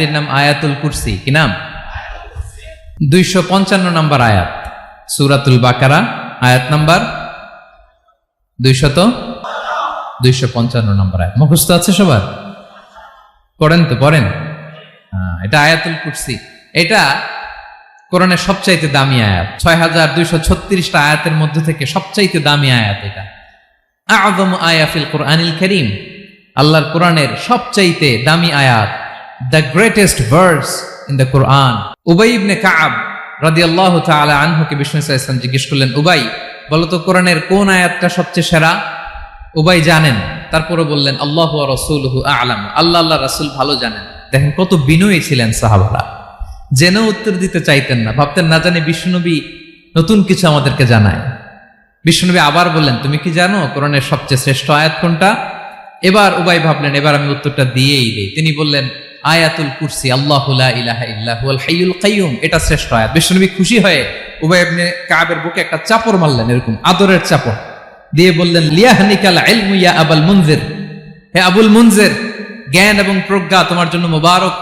আয়াতটির নাম আয়াতুল কুরসি। কি নাম? দুইশো পঞ্চান্ন নম্বর আয়াত। সুরাতুল বাকারা আয়াত নাম্বার দুইশত দুইশো পঞ্চান্ন নম্বর আয়াত। মুখস্থ আছে সবার? পড়েন তো পড়েন। হ্যাঁ, এটা আয়াতুল কুরসি। এটা কোরআনের সবচাইতে দামি আয়াত। ছয় হাজার দুইশো ছত্রিশটা আয়াতের মধ্যে থেকে সবচাইতে দামি আয়াত এটা। আযম আয়াফিল কোরআনিল করিম। আল্লাহর কোরআনের সবচাইতে দামি আয়াত। The greatest verse in the Quran উবাই ইবনে কাআব রাদিয়াল্লাহু তাআলা আনহুকে বিষ্ণু ওয়াসাল্লাম জিজ্ঞেস করলেন, উবাই বলতো কোরআনের কোন আয়াতটা সবচেয়ে সেরা? উবাই জানেন তারপরে বললেন, আল্লাহ রসুলহু আলাম। আল্লাহ আল্লাহ, রাসূল ভালো জানেন। দেখেন কত বিনয়ী ছিলেন সাহাবারা। জেনেও উত্তর দিতে চাইতেন না, ভাবতেন না জানি বিষ্ণুনবী নতুন কিছু আমাদেরকে জানায়। বিষ্ণুনবী আবার বললেন, তুমি কি জানো কোরআনের সবচেয়ে শ্রেষ্ঠ আয়াত কোনটা? এবার উবাই ভাবলেন, এবার আমি উত্তরটা দিয়েই দিই। তিনি বললেন আয়াতুল কুরসি, আল্লাহ ইলাহা ইল্লাহুল হাইয়ুল কাইয়ুম। এটা শ্রেষ্ঠ আয়াত। বিশ্বনবী খুশি হয়ে উবাই ইবনে কাবের বুকে একটা চাপড় মারলেন, এরকম আদরের চাপড়। দিয়ে বললেন, লিয়াহনিকাল ইলমু ইয়া আবুল মুনজির। হে আবুল মুনজির, জ্ঞান এবং প্রজ্ঞা তোমার জন্য মোবারক।